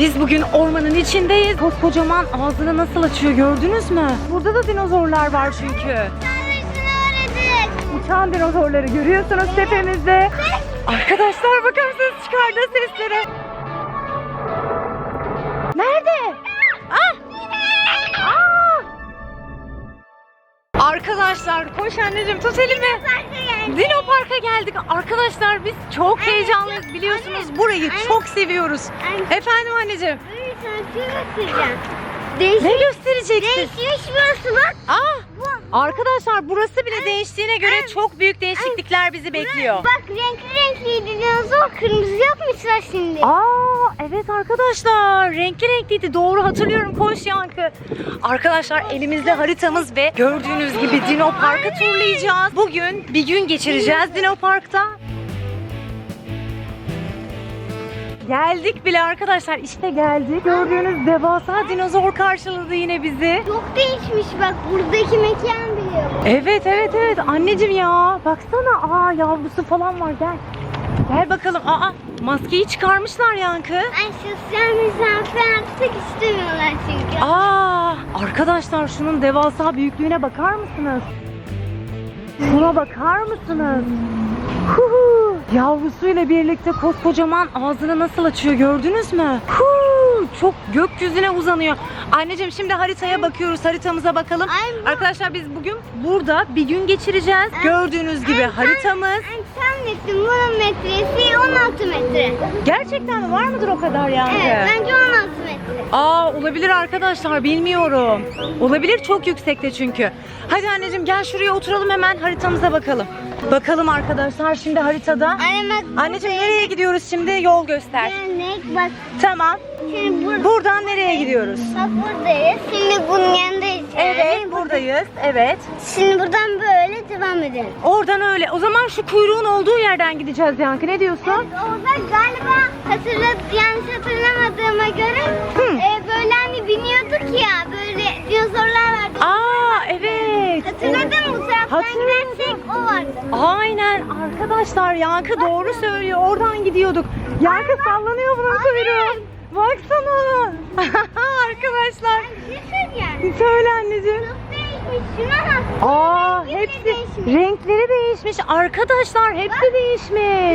Biz bugün ormanın içindeyiz. Koskocaman ağzını nasıl açıyor gördünüz mü? Burada da dinozorlar var çünkü. Uçan dinozorları görüyorsunuz tepemizde. Arkadaşlar bakar mısınız çıkardığı seslere? Nerede? Ah! Ah! Arkadaşlar koş anneciğim tut elimi. Dino Park'a geldik. Arkadaşlar biz çok heyecanlıyız biliyorsunuz. Burayı çok seviyoruz. Anne. Efendim anneciğim. Böyle sana şey göstereceğim. Ne Değişik, göstereceksin? değişmiş burası bak. Ah! Arkadaşlar burası bile değiştiğine göre çok büyük değişiklikler bizi bekliyor. Bak renkli renkliydi dinozor kırmızı yapmışlar şimdi. Aa evet arkadaşlar renkli renkliydi doğru hatırlıyorum koş yankı. Arkadaşlar elimizde haritamız ve gördüğünüz gibi Dino Park'ı turlayacağız. Bugün bir gün geçireceğiz Dino Park'ta. Geldik bile arkadaşlar işte geldik. Gördüğünüz devasa dinozor karşıladı yine bizi. Çok değişmiş bak buradaki mekan bile. Evet evet evet anneciğim ya baksana aa yavrusu falan var gel. Gel bakalım aa maskeyi çıkarmışlar yankı. Ay sosyal mesafe artık istemiyorlar çünkü. Aa, arkadaşlar şunun devasa büyüklüğüne bakar mısınız? Şuna bakar mısınız? Huhu, yavrusuyla birlikte koskocaman ağzını nasıl açıyor gördünüz mü? Huu, çok gökyüzüne uzanıyor. Anneciğim şimdi haritaya bakıyoruz. Haritamıza bakalım. Arkadaşlar biz bugün burada bir gün geçireceğiz. Gördüğünüz gibi haritamız. Sen nesin? Bunun metresi 16 metre. Gerçekten mi? Var mıdır o kadar yankı? Evet bence 16 metre. Aa olabilir arkadaşlar bilmiyorum. Olabilir çok yüksekte çünkü. Hadi anneciğim gel şuraya oturalım hemen haritamıza bakalım. Bakalım arkadaşlar şimdi haritada. Anne bak. Anneciğim nereye gidiyoruz şimdi? Yol göster. Bak. Tamam. Şimdi burada. Buradan nereye gidiyoruz? Bak buradayız. Şimdi bunun yanındayız. Evet buradayız. Evet. Şimdi buradan böyle devam edelim. Oradan öyle. O zaman şu kuyruğun olduğu yerden gideceğiz Yankı. Ne diyorsun? Orada galiba hatırlat yanlış hatırlamadığıma göre Hı. e, böyle hani biniyorduk ya böyle dinozorlar vardı. Aa evet. Hatırladın gidersek o vardı. Aynen arkadaşlar Yankı doğru söylüyor. Oradan gidiyorduk. Yankı sallanıyor bunun kuyruğu. Baksana. arkadaşlar. Bir şey söyleyeceğim. Söyle anneciğim. Şuna bak. Aa Rengi hepsi değişmiş. renkleri değişmiş. Arkadaşlar hepsi değişmiş.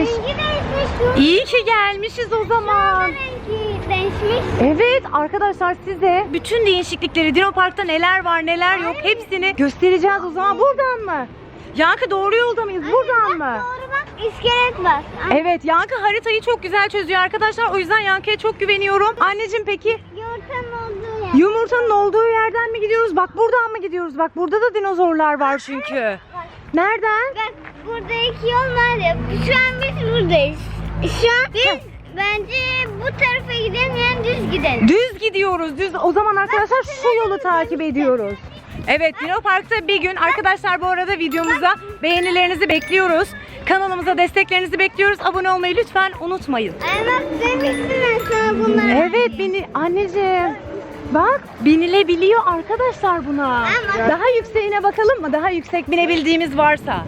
Rengi değişmiş. İyi ki gelmişiz o zaman. rengi değişmiş. Evet arkadaşlar size bütün değişiklikleri Dino Park'ta neler var neler yok hepsini göstereceğiz o zaman. Buradan mı? Yankı doğru yolda mıyız? Buradan Bak, mı? Doğru bak iskelet var. Ay, Evet Yankı haritayı çok güzel çözüyor arkadaşlar. O yüzden Yankı'ya çok güveniyorum. Anneciğim peki Yumurtanın olduğu yer. yumurtanın olduğu yerden mi gidiyoruz? Bak buradan mı gidiyoruz? Bak burada da dinozorlar var çünkü. Bak, Nereden? bak burada iki yol var ya. Şu an biz buradayız. Şu an biz bence bu tarafa gidelim yani düz gidelim. Düz gidiyoruz. Düz. O zaman arkadaşlar şu yolu takip ediyoruz. Evet Dino Park'ta bir gün arkadaşlar bu arada videomuza beğenilerinizi bekliyoruz. Kanalımıza desteklerinizi bekliyoruz. Abone olmayı lütfen unutmayın. Ay bak demiştim ben sana bunları. Evet beni anneciğim. Bak binilebiliyor arkadaşlar buna. Ama- Daha yükseğine bakalım mı? Daha yüksek binebildiğimiz varsa.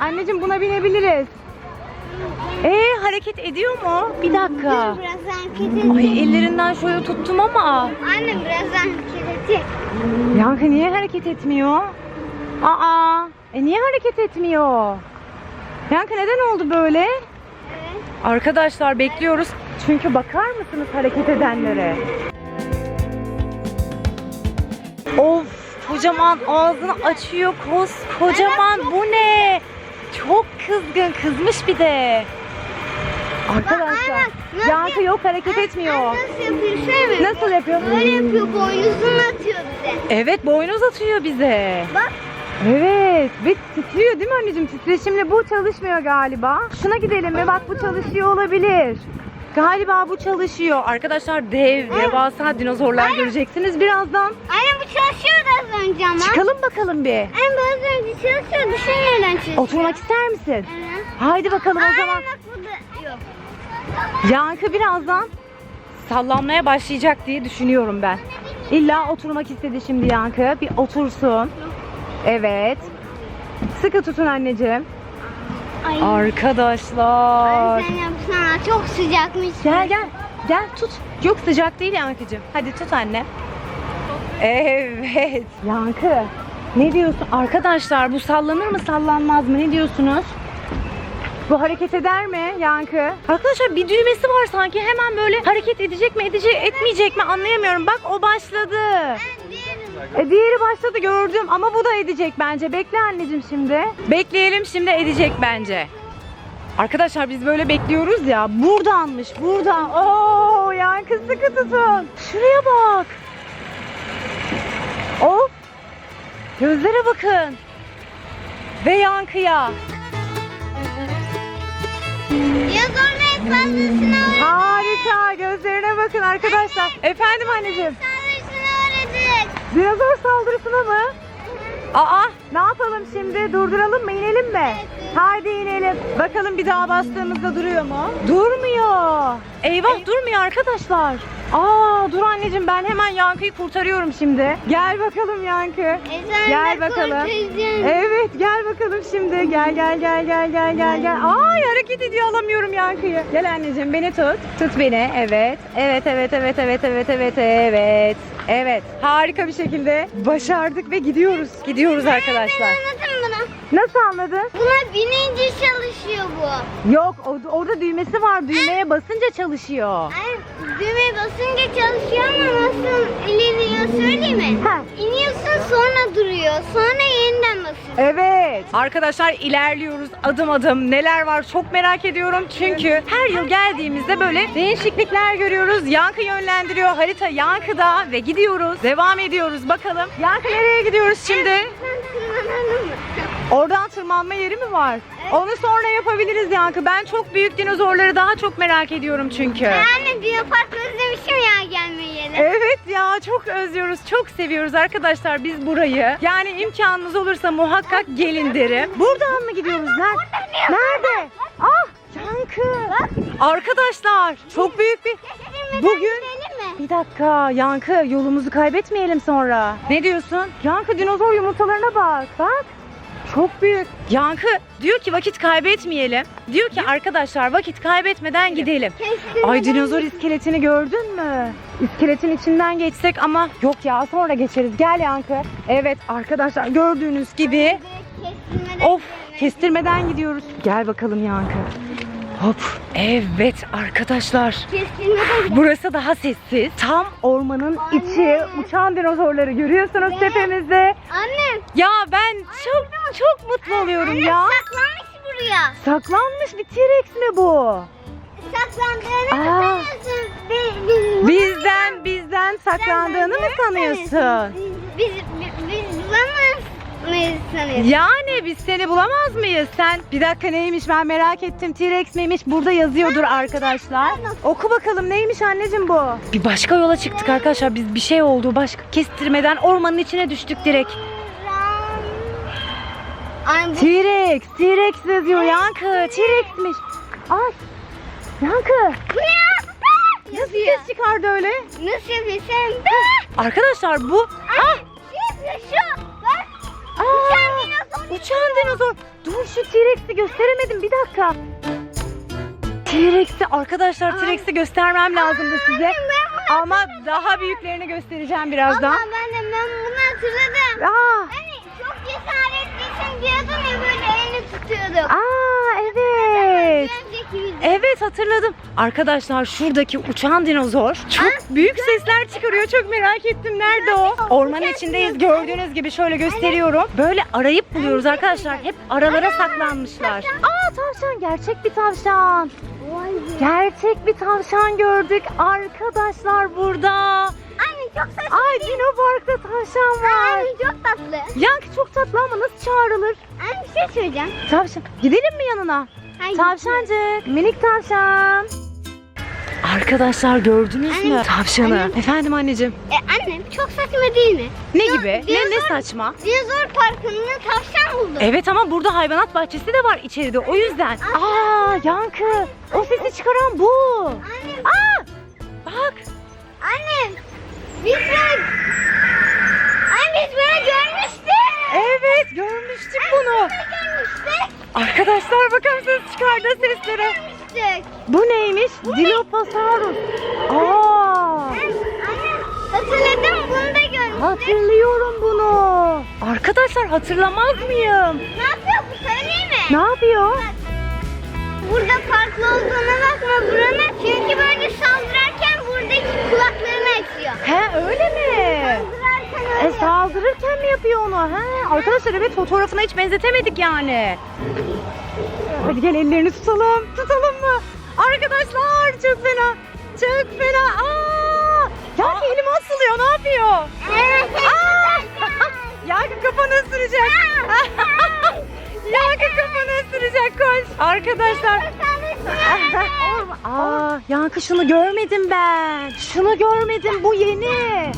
Anneciğim buna binebiliriz. Ee hareket ediyor mu? Bir dakika. Dur biraz hareket edeyim. Ay ellerinden şöyle tuttum ama. Anne biraz hareket edeyim. Yankı niye hareket etmiyor? Aa, e niye hareket etmiyor? Yankı neden oldu böyle? Evet. Arkadaşlar bekliyoruz. Çünkü bakar mısınız hareket edenlere? Of, kocaman ağzını açıyor kos, kocaman bu ne? Çok kızgın, kızmış bir de. Arkadaşlar, Bak, Yankı yok hareket etmiyor. Nasıl yapıyor şöyle mi? Nasıl yapıyor? Böyle yapıyor boynuzunu atıyor bize. Evet, boynuz atıyor bize. Bak. Evet ve titriyor değil mi anneciğim? Titreşimle bu çalışmıyor galiba. Şuna gidelim mi? Bak bu çalışıyor olabilir. Galiba bu çalışıyor. Arkadaşlar dev, devasa dinozorlar göreceksiniz birazdan. Anne bu çalışıyordu az önce ama. Çıkalım bakalım bir. Anne bu az önce çalışıyordu. Şu nereden çalışıyor? Oturmak ister misin? Evet. Haydi bakalım o Anne zaman. bak burada yok. Yankı birazdan sallanmaya başlayacak diye düşünüyorum ben. İlla oturmak istedi şimdi Yankı. Bir otursun. Evet. Sıkı tutun anneciğim. Ay. Arkadaşlar. Ay sen yapsana çok sıcakmış. Gel gel. Gel tut. Yok sıcak değil Yankıcığım. Hadi tut anne. Evet. Yankı. Ne diyorsun? Arkadaşlar bu sallanır mı sallanmaz mı? Ne diyorsunuz? Bu hareket eder mi Yankı? Arkadaşlar bir düğmesi var sanki. Hemen böyle hareket edecek mi edecek etmeyecek mi anlayamıyorum. Bak o başladı. Ben. E diğeri başladı gördüm ama bu da edecek bence. Bekle anneciğim şimdi. Bekleyelim şimdi edecek bence. Arkadaşlar biz böyle bekliyoruz ya. Buradanmış buradan. Oo yankı sıkı tutun. Şuraya bak. Of. Gözlere bakın. Ve yankıya. Ya sonra fazlasını öğretecek. Harika. Gözlerine bakın arkadaşlar. Efendim anneciğim. Dinozor saldırısına mı? Aa ne yapalım şimdi? Durduralım mı? inelim mi? Haydi inelim. Bakalım bir daha bastığımızda duruyor mu? Durmuyor. Eyvah durmuyor arkadaşlar. Aa dur anneciğim ben hemen Yankı'yı kurtarıyorum şimdi. Gel bakalım Yankı. Gel bakalım. Evet gel bakalım şimdi. Gel gel gel gel gel gel gel. Ay hareket ediyor alamıyorum Yankı'yı. Gel anneciğim beni tut. Tut beni. Evet. Evet evet evet evet evet evet evet. Evet. Harika bir şekilde başardık ve gidiyoruz. Gidiyoruz arkadaşlar. Nasıl anladın? Buna binince çalışıyor bu. Yok orada, orada düğmesi var. Düğmeye basınca çalışıyor. Ay, düğmeye basınca çalışıyor ama nasıl ilerliyor söyleyeyim mi? Ha. İniyorsun sonra duruyor. Sonra yeniden basıyorsun. Evet. Arkadaşlar ilerliyoruz adım adım. Neler var çok merak ediyorum. Çünkü her yıl geldiğimizde böyle değişiklikler görüyoruz. Yankı yönlendiriyor. Harita yankıda ve gidiyoruz. Devam ediyoruz. Bakalım. Yankı nereye gidiyoruz şimdi? Oradan tırmanma yeri mi var? Onu sonra yapabiliriz Yankı. Ben çok büyük dinozorları daha çok merak ediyorum çünkü. Yani biyopark özlemişim ya gelmeyi. Evet ya çok özlüyoruz, çok seviyoruz arkadaşlar biz burayı. Yani imkanınız olursa muhakkak gelin derim. Buradan mı gidiyoruz? Nerede? Nerede? Ah Yankı. Arkadaşlar çok büyük bir... Bugün... Bir dakika Yankı yolumuzu kaybetmeyelim sonra. Ne diyorsun? Yankı dinozor yumurtalarına bak. Bak. Çok büyük. Yankı diyor ki vakit kaybetmeyelim. Diyor ki arkadaşlar vakit kaybetmeden gidelim. Kestirmeden Ay dinozor iskeletini gördün mü? İskeletin içinden geçsek ama yok ya sonra geçeriz. Gel Yankı. Evet arkadaşlar gördüğünüz gibi Kestirmeden of kestirmeden gidiyoruz. Gel bakalım Yankı. Hop. Evet arkadaşlar. Burası daha sessiz. Tam ormanın içi. Uçan dinozorları görüyorsunuz Ne? tepemizde. Annem. Ya ben çok çok mutlu oluyorum Annem ya. saklanmış buraya. Saklanmış bir T-Rex mi bu? Saklandığını Aa. mı sanıyorsun? Biz, biz, Bizden bizden saklandığını mı sanıyorsun? Biz, biz, biz bulamaz mıyız sanıyorsun? Yani biz seni bulamaz mıyız? Sen bir dakika neymiş ben merak ettim. T-Rex miymiş? Burada yazıyordur arkadaşlar. Oku bakalım neymiş anneciğim bu? Bir başka yola çıktık arkadaşlar. Biz bir şey oldu. Başka kestirmeden ormanın içine düştük direkt. Ay bu T-Rex, T-Rex yazıyor Yankı. T-Rex'miş. Ay. Yankı. bu ne? Nasıl Yazıyor. ses çıkardı öyle? Nasıl yapıyorsun? Arkadaşlar bu uçan dinozor. Dur şu T-Rex'i gösteremedim bir dakika. T-Rex'i arkadaşlar. T-Rex'i göstermem lazımdı size. Ama daha büyüklerini göstereceğim birazdan. Ama ben de ben bunu hatırladım. Aa, Hani çok cesaretlisin diyordun ya böyle elini tutuyorduk. aa evet. Evet hatırladım. Arkadaşlar şuradaki uçan dinozor çok büyük sesler çıkarıyor. Çok merak ettim. Nerede o? Ormanın içindeyiz. Gördüğünüz gibi şöyle gösteriyorum. Böyle arayıp buluyoruz arkadaşlar. Hep aralara saklanmışlar. Aa tavşan. Gerçek bir tavşan. Vay be. Gerçek bir tavşan gördük arkadaşlar burada. Anne çok tatlı. Ay Dino Park'ta tavşan var. Anne çok tatlı. Yankı çok tatlı ama nasıl çağrılır? Anne bir şey söyleyeceğim. Tavşan. Gidelim mi yanına? Hayır. Tavşancık. Minik tavşan. Arkadaşlar gördünüz mü Anne, tavşanı? anne. Efendim anneciğim. E, annem çok saçma değil mi? Ne Yo- gibi? Ne, ne dinozor- saçma? Dinozor parkında tavşan buldum. Evet ama burada hayvanat bahçesi de var içeride o yüzden. Aa yankı. O sesi çıkaran bu. Annem, Aa bak. annem. Biz böyle... Anne biz böyle görmüştük. Evet görmüştük bunu. Görmüştük. Arkadaşlar bakar yukarıda sesleri. Görmüştük. Bu neymiş? Dilophosaurus. Aa! Hatırladım bunu da görmüştük. Hatırlıyorum bunu. Arkadaşlar hatırlamaz mıyım? Ne yapıyor bu söyleyeyim mi? Ne yapıyor? Burada farklı olduğuna bakma buranın. Çünkü böyle saldırırken buradaki kulaklarını açıyor. He öyle mi? E saldırırken mi yapıyor onu? He arkadaşlar evet fotoğrafına hiç benzetemedik yani. Hadi gel ellerini tutalım. Tutalım mı? Arkadaşlar çok fena. Çok fena. Aa! Ya elimi asılıyor ne yapıyor? Aa! Yankı kafanı ısıracak. Yankı kafanı ısıracak koş. Arkadaşlar. Aa, Yankı şunu görmedim ben. Şunu görmedim bu yeni.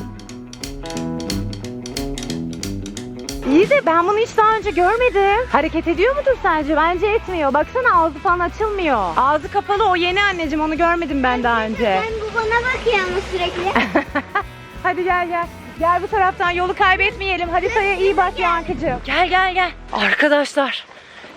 İyi de ben bunu hiç daha önce görmedim. Hareket ediyor mudur sence? Bence etmiyor. Baksana ağzı falan açılmıyor. Ağzı kapalı o yeni anneciğim onu görmedim ben daha önce. Ben bu bana bakıyor ama sürekli. Hadi gel gel. Gel bu taraftan yolu kaybetmeyelim. Haritaya iyi bak Yankıcığım. Gel gel gel. Arkadaşlar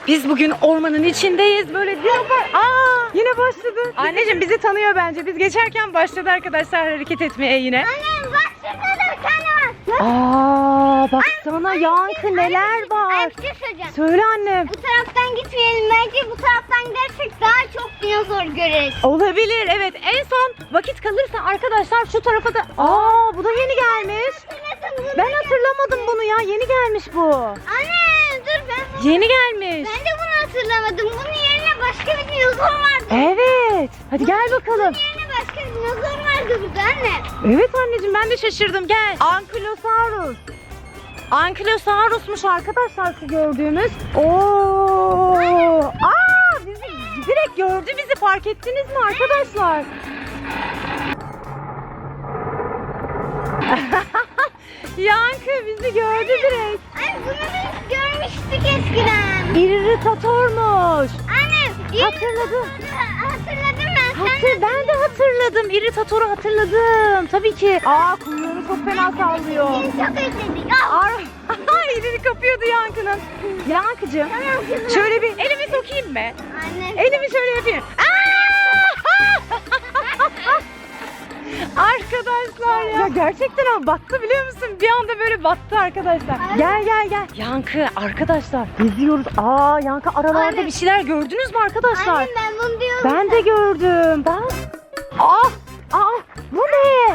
biz bugün ormanın içindeyiz. Böyle dinozor. Aa yine başladı. Anneciğim bizi tanıyor bence. Biz geçerken başladı arkadaşlar hareket etmeye yine. Annem bak şurada da bir tane var. Aa baksana Yankı neler Ay var. bir şey söyleyeceğim. Söyle annem. Bu taraftan gitmeyelim. Bence bu taraftan gidersek daha çok dinozor görürüz. Olabilir evet. En son vakit kalırsa arkadaşlar şu tarafa da... Aa bu da yeni gelmiş. Ben hatırlamadım bunu ya. Yeni gelmiş bu. Anne dur ben bunu, Yeni gelmiş. ben de bunu hatırlamadım. Bunun yerine başka bir dinozor vardı. Evet. Hadi gel bakalım. Bunun yerine başka dinozor vardı burada anne. Evet anneciğim ben de şaşırdım. Gel. Ankylosaurus. Ankylosaurus'muş arkadaşlar şu gördüğümüz. Oo! Aa! Bizi direkt gördü bizi fark ettiniz mi arkadaşlar? Yankı bizi gördü direkt. Anne bunu biz görmüştük eskiden. İrritatormuş. Anne Hatırladım. Hatır, ben de hatırladım. İrritatoru hatırladım. Tabii ki. Aa kuyruğunu çok fena sallıyor. Çok özledik. Ar elini kapıyordu Yankı'nın. Yankıcığım Tamam şöyle bir elimi sokayım mı? Anne. Elimi şöyle yapayım. Arkadaşlar ya. ya gerçekten ama battı biliyor musun? Bir anda böyle battı arkadaşlar. Ay. Gel gel gel. Yankı arkadaşlar geziyoruz. Aa Yankı aralarda Anne. bir şeyler gördünüz mü arkadaşlar? Annem ben bunu diyorum. Ben de gördüm. Bak. Aa, aa, bu ne?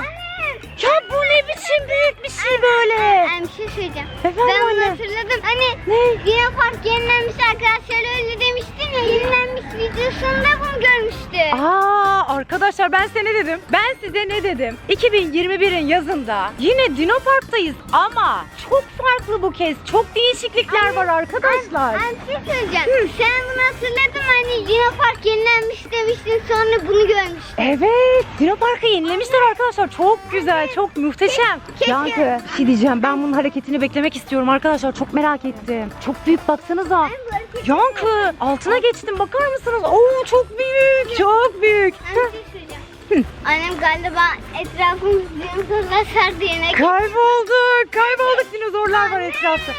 Ya bu ne biçim büyük bir şey böyle? Ben bir şey söyleyeceğim. Efendim ben bunu anne? hatırladım. Hani Ne? Yine Park yenilenmiş arkadaşlar öyle demiştin ya yenilenmiş videosunda bunu görmüştü. Aa, arkadaşlar ben size ne dedim? Ben size ne dedim? 2021'in yazında yine Dino Park'tayız ama çok farklı bu kez. Çok değişiklikler var arkadaşlar. Ben bir şey söyleyeceğim. Sen bunu hatırladın mı? Hani Yine Park yenilenmiş demiştin sonra bunu görmüştün. Evet, Dino Park'ı yenilemişler arkadaşlar. Çok güzel, çok muhteşem. Keşke- Yankı, bir şey diyeceğim. Ben bunun hareketini beklemek istiyorum arkadaşlar. Çok merak ettim. Çok büyük baksanıza. Ben bu Yankı, altına geçtim. Bakar mısınız? Oo, çok büyük. Çok büyük. Ben bir şey söyleyeceğim. Annem galiba etrafımız dinozorlar sardı yine. Kaybolduk. Kaybolduk. Dinozorlar var etrafta.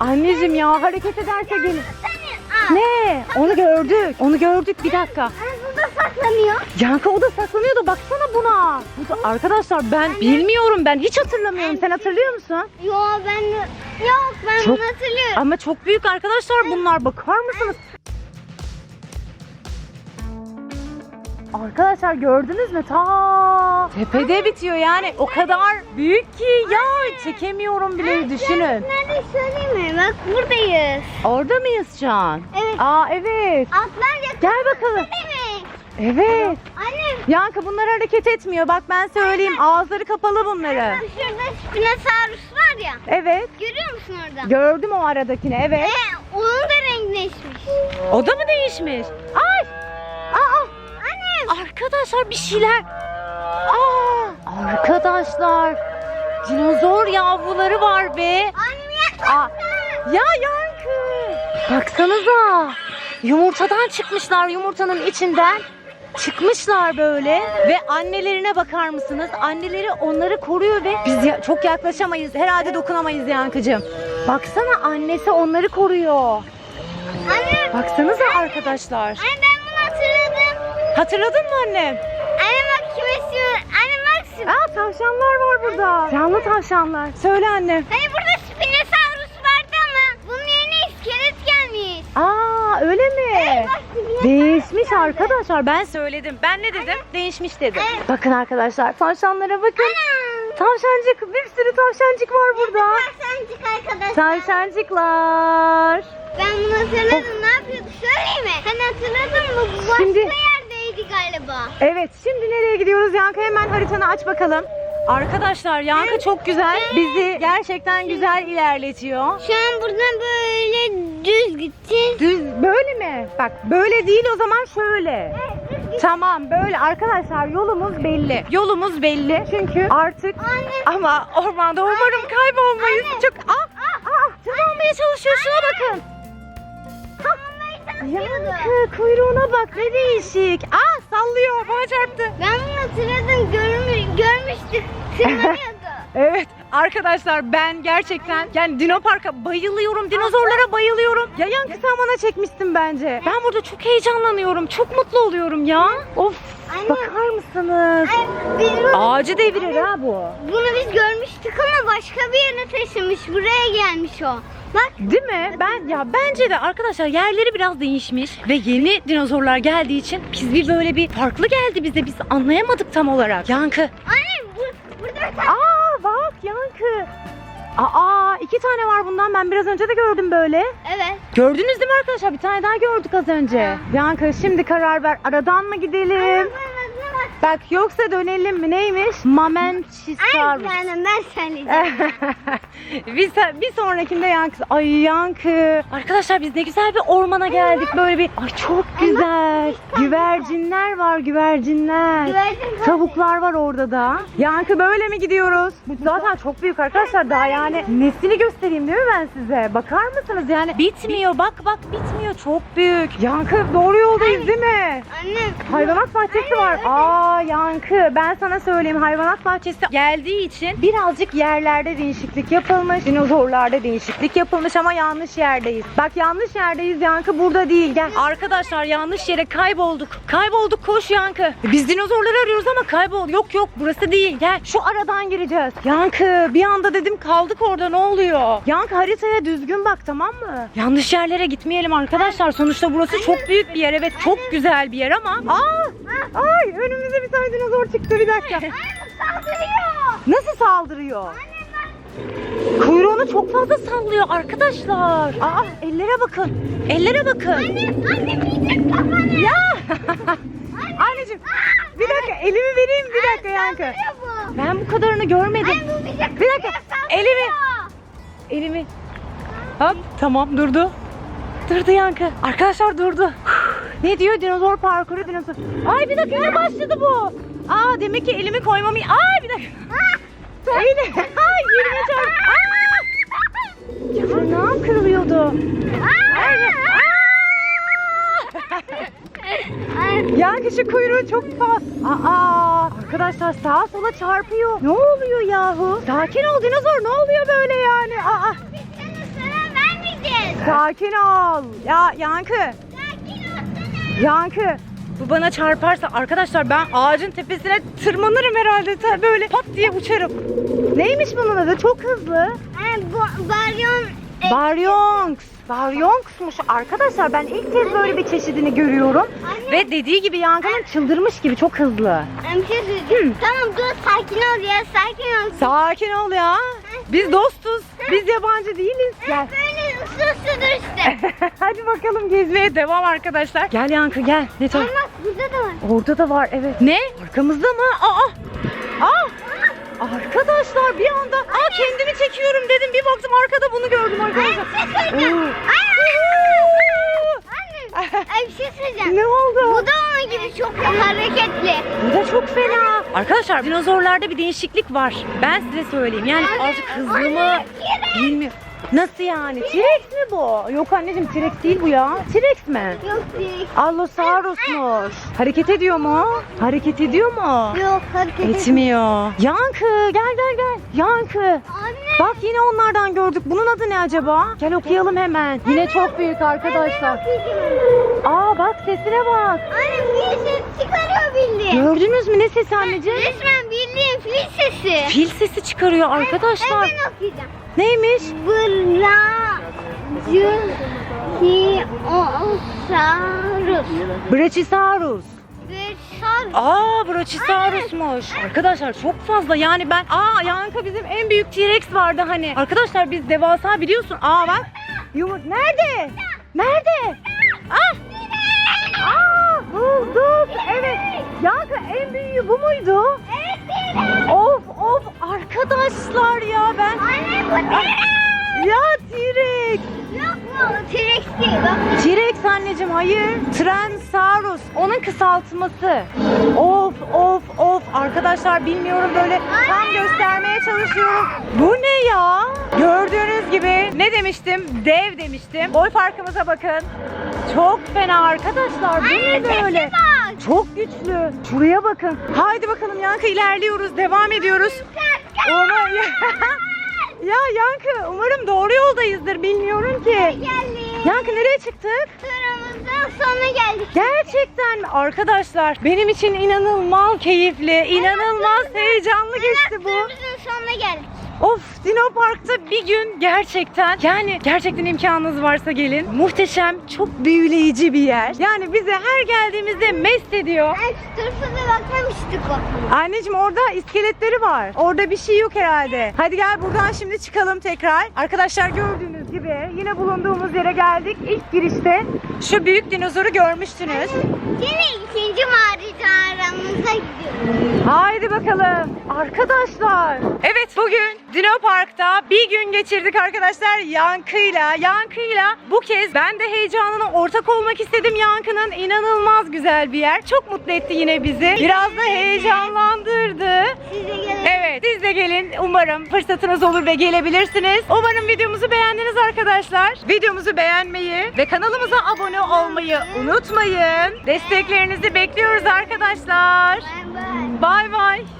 Anneciğim ya hareket ederse gelir. Ne? Ne? Onu gördük. Onu gördük. Bir dakika. Burada saklanıyor. Yankı o da saklanıyordu. Baksana buna. Bu da, arkadaşlar ben bilmiyorum. Ben hiç hatırlamıyorum. Sen hatırlıyor musun? Yo ben yok ben Çok- bunu hatırlıyorum. Ama çok büyük arkadaşlar bunlar. Bakar mısınız? Arkadaşlar gördünüz mü? Ta tepede bitiyor yani. O kadar büyük ki ya çekemiyorum bile düşünün. Nerede söyleyeyim mi? Bak buradayız. Orada mıyız şu an? Evet. Aa evet. Atlar yakın. Gel bakalım. Demek. Evet. Annem Yankı bunlar hareket etmiyor. Bak ben söyleyeyim. Ağızları kapalı bunların. şurada Spinosaurus var ya. Evet. Görüyor musun orada? Gördüm o aradakini. Evet. Ee, onun da rengi değişmiş. O da mı değişmiş? Ay! Aa! Annem. Arkadaşlar bir şeyler. Aa! Arkadaşlar. Dinozor yavruları var be. Anne Aa, ya Yankı. Baksanıza. Yumurtadan çıkmışlar yumurtanın içinden. Çıkmışlar böyle ve annelerine bakar mısınız? Anneleri onları koruyor ve biz ya- çok yaklaşamayız. Herhalde dokunamayız Yankıcığım. Baksana annesi onları koruyor. Anne, Baksanıza arkadaşlar. anne ben bunu hatırladım. Hatırladın mı annem? Anne bak kim istiyor? Anne bak. Sp- Aa tavşanlar var burada. Canlı tavşanlar. Söyle anne. Hani burada Spinosaurus vardı ama bunun yerine iskelet gelmiş. Aa öyle mi? Değişmiş arkadaşlar. Ben söyledim. Ben ne dedim? Değişmiş dedim. Bakın arkadaşlar tavşanlara bakın. Tavşancık bir sürü tavşancık var burada. Tavşancık arkadaşlar. Tavşancıklar. Ben bunu hatırladım. Ne yapıyordu? Söyleyeyim mi? Hani hatırladın mı? Bu başka Şimdi- yerdeydi galiba. Evet şimdi nereye gidiyoruz Yankı? Hemen haritanı aç bakalım. Arkadaşlar Yankı çok güzel. Bizi gerçekten güzel ilerletiyor. Şu an buradan böyle düz gideceğiz. Düz böyle mi? Bak böyle değil o zaman şöyle. Tamam böyle arkadaşlar yolumuz belli. Yolumuz belli. Çünkü artık Anne. ama ormanda umarım kaybolmayız. Anne. Çok ah ah ah tırmanmaya çalışıyor şuna bakın. Yankı kuyruğuna bak ne değişik. Ah sallıyor bana çarptı. Ben bunu hatırladım. Görmüş, görmüştük. Tırmanıyordu. Evet arkadaşlar ben gerçekten yani Dino Park'a bayılıyorum. Dinozorlara bayılıyorum. Ya Yankı sen bana çekmiştin bence. Ben burada çok heyecanlanıyorum. Çok mutlu oluyorum ya. Of Anne. bakar mısınız? Ay, biz bunu, Ağacı devirir ha bu. bunu biz görmüştük ama başka bir yere taşımış. Buraya gelmiş o. Bak Değil mi? Ben ya bence de arkadaşlar yerleri biraz değişmiş ve yeni dinozorlar geldiği için biz bir böyle bir farklı geldi bize. Biz anlayamadık tam olarak. Yankı. anne bu, burada Aa bak Yankı. Aa iki tane var bundan ben biraz önce de gördüm böyle. Evet. Gördünüz değil mi arkadaşlar? Bir tane daha gördük az önce. Yankı şimdi karar ver. Aradan mı gidelim? Bak yoksa dönelim mi? Neymiş? Mamenchisar. Ay ben, ben söyleyeceğim. bir, se- bir sonrakinde yankı. Ay yankı. Arkadaşlar biz ne güzel bir ormana geldik. Böyle bir ay çok güzel. Güvercinler var güvercinler. Güvercin. Tavuklar var orada da. Yankı böyle mi gidiyoruz? Bu zaten çok büyük arkadaşlar. Daha yani nesini göstereyim değil mi ben size? Bakar mısınız? Yani bitmiyor. Bak bak bitmiyor. Çok büyük. Yankı doğru yoldayız değil mi? Anne. Hayvanat bahçesi var. Aa Yankı ben sana söyleyeyim hayvanat bahçesi geldiği için birazcık yerlerde değişiklik yapılmış. Dinozorlarda değişiklik yapılmış ama yanlış yerdeyiz. Bak yanlış yerdeyiz Yankı burada değil gel. Arkadaşlar yanlış yere kaybolduk. Kaybolduk koş Yankı. Biz dinozorları arıyoruz ama kaybol. Yok yok burası değil gel. Şu aradan gireceğiz. Yankı bir anda dedim kaldık orada ne oluyor? Yankı haritaya düzgün bak tamam mı? Yanlış yerlere gitmeyelim arkadaşlar. Sonuçta burası çok büyük bir yer. Evet çok güzel bir yer ama. Aa! Ay önümüze bir tane dinozor çıktı bir dakika. Anne saldırıyor. Nasıl saldırıyor? Kuyruğunu çok fazla sallıyor arkadaşlar. Aa ellere bakın. Ellere bakın. Anne, anne yiyecek kafanı. Ya. Anneciğim bir dakika elimi vereyim bir dakika Yankı. Bu. Ben bu kadarını görmedim. Anne bu bize Bir dakika saldırıyor. elimi elimi. Hop tamam durdu. Durdu Yankı. Arkadaşlar durdu. ne diyor dinozor parkuru dinozor. Ay bir dakika yine başladı bu. Aa demek ki elimi koymam. Ay bir dakika. Öyle. Ay yerime çarp. Aa! Tırnağım kırılıyordu. Ay, Ay, Yankı şu kuyruğu çok fazla. Aa, arkadaşlar sağa sola çarpıyor. Ne oluyor yahu? Sakin ol dinozor ne oluyor böyle yani? Aa, Biz sana zarar vermeyeceğiz. Sakin ol. Ya Yankı. Yankı. Bu bana çarparsa arkadaşlar ben ağacın tepesine tırmanırım herhalde. Ta- Böyle pat diye uçarım. Neymiş bunun adı? Çok hızlı. Baryon Baryonks. Baryonksmuş. Arkadaşlar ben ilk kez böyle bir çeşidini görüyorum. Anne. Ve dediği gibi Yankı'nın çıldırmış gibi çok hızlı. Bir şey söyleyeceğim. Tamam dur sakin ol ya sakin ol. Sakin ol ya. Biz dostuz. Biz yabancı değiliz. Gel. Böyle ısır ısır dur işte. Hadi bakalım gezmeye devam arkadaşlar. Gel Yankı gel. Ne? Bak burada da var. Orada da var evet. Ne? Arkamızda mı? Aa! Aa! Arkadaşlar bir anda aa kendimi çekiyorum dedim. Bir baktım arkada bunu gördüm Ay arkadaşlar. Oo. Ay, bir şey söyleyeceğim. Ne oldu? Bu da onun gibi çok hareketli. Bu da çok fena. Arkadaşlar dinozorlarda bir değişiklik var. Ben size söyleyeyim. Yani azıcık hızlı mı? Bilmiyorum. Nasıl yani? T-Rex mi bu? Yok anneciğim T-Rex değil bu ya. T-Rex mi? Yok değil. Allosaurus'muş. Hareket ediyor mu? Hareket ediyor mu? Yok hareket etmiyor. Yankı gel gel gel. Yankı. Anne. Bak yine onlardan gördük. Bunun adı ne acaba? Gel okuyalım hemen. Yine çok büyük arkadaşlar. Aa bak sesine bak. Anne bir ses çıkarıyor bildiğin. Gördünüz mü ne sesi anneciğim? Resmen bildiğin fil sesi. Fil sesi çıkarıyor arkadaşlar. Hemen okuyacağım. Neymiş? Brachiosaurus. Brachiosaurus. Aa Brachiosaurus'muş. Arkadaşlar çok fazla yani ben aa Yankı bizim en büyük T-Rex vardı hani. Arkadaşlar biz devasa biliyorsun. Aa bak. Yumurt nerede? Nerede? Ah. Aa bulduk. Evet. Yankı en büyüğü bu muydu? Evet T-Rex. Of of arkadaşlar ya ben. Anne bu T-Rex. Ya T-Rex. Yok mu? T-Rex değil bak. T-Rex anneciğim hayır. Trensaurus. Onun kısaltması. Of of of. Arkadaşlar bilmiyorum böyle tam göstermeye çalışıyorum. Bu ne ya? Gördüğünüz gibi ne demiştim? Dev demiştim. Boy farkımıza bakın. Çok fena arkadaşlar. Bu ne böyle? bak. Çok güçlü. Şuraya bakın. Haydi bakalım Yankı ilerliyoruz. Devam ediyoruz. Umarım... ya Yankı umarım doğru yoldayızdır. Bilmiyorum ki. Geldik. Yankı nereye çıktık? Turumuzun sonuna geldik. Gerçekten mi? Arkadaşlar benim için inanılmaz keyifli, inanılmaz heyecanlı geçti bu. Turumuzun sonuna geldik. Of Dino Park'ta bir gün gerçekten yani gerçekten imkanınız varsa gelin. Muhteşem, çok büyüleyici bir yer. Yani bize her geldiğimizde mest ediyor. Tarafa da bakmamıştık o. Anneciğim orada iskeletleri var. Orada bir şey yok herhalde. Hadi gel buradan şimdi çıkalım tekrar. Arkadaşlar gördüğünüz gibi yine bulunduğumuz yere geldik. İlk girişte şu büyük dinozoru görmüştünüz. Yine ikinci maceramıza gidiyoruz. Haydi bakalım arkadaşlar. Evet bugün Dino Park'ta bir gün geçirdik arkadaşlar Yankı'yla. Yankı'yla bu kez ben de heyecanına ortak olmak istedim Yankı'nın. inanılmaz güzel bir yer. Çok mutlu etti yine bizi. Biraz da heyecanlandırdı. Evet siz de gelin. Umarım fırsatınız olur ve gelebilirsiniz. Umarım videomuzu beğendiniz arkadaşlar. Videomuzu beğenmeyi ve kanalımıza abone olmayı unutmayın. Desteklerinizi bekliyoruz arkadaşlar. Bay bay.